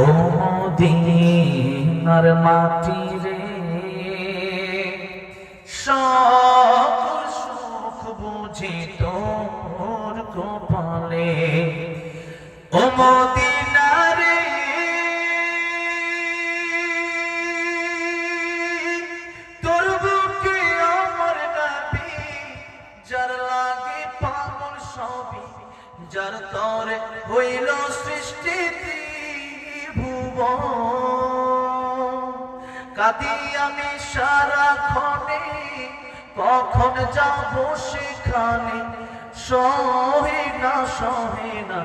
ও মদিনার মাটি রে? সুখ বুঝি তোর কপালে। ও মদিনারে, তোর বুকে আমার নবী যার লাগে পাগল সবই, যার তরে হইল সৃষ্টি কাদি আমি সারা ক্ষণে কখন যাব সেখানে? সহে না সহে না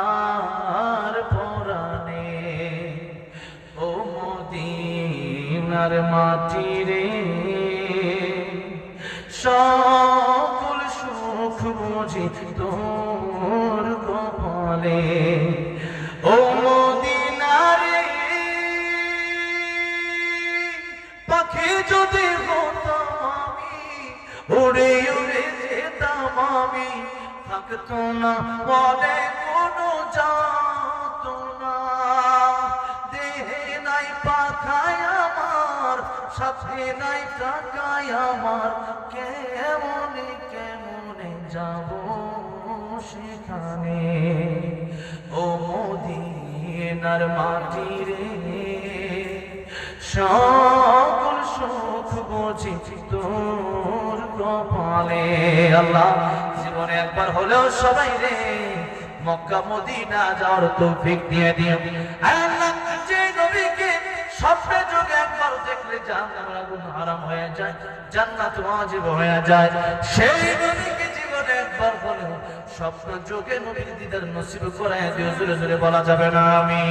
আর পরাণে। ও মদিনার মাটি রে সকল সুখ বুঝি তোর পাখি যদি হতাম আমি, উড়ে উড়ে যেতাম আমি। থাকতো না বলে কোনো যাত না। দেহে নাই পাখায় আমার, সাথে নাই টাকায় আমার। কেমনে কেমনে যাব সেখানে? ও মদিনার মাটি রে সুখ বুঝি তোর কপালে। আল্লাহ, জীবনে একবার হলেও সবাই রে, মক্কা, মদিনা যাওয়ার তৌফিক দিয়ে দিও আল্লাহ, যে নবীকে স্বপ্নে যোগে একবার দেখলে জাহান্নামের আগুন হারাম হয়ে যায়, জান্নাত ওয়াজিব হয়ে যায়। সেই নবীকে জীবনে একবার হলেও স্বপ্ন যোগে নবীর দিদার নসিব করায় দিও, জোরে জোরে বলা যাবে না আমি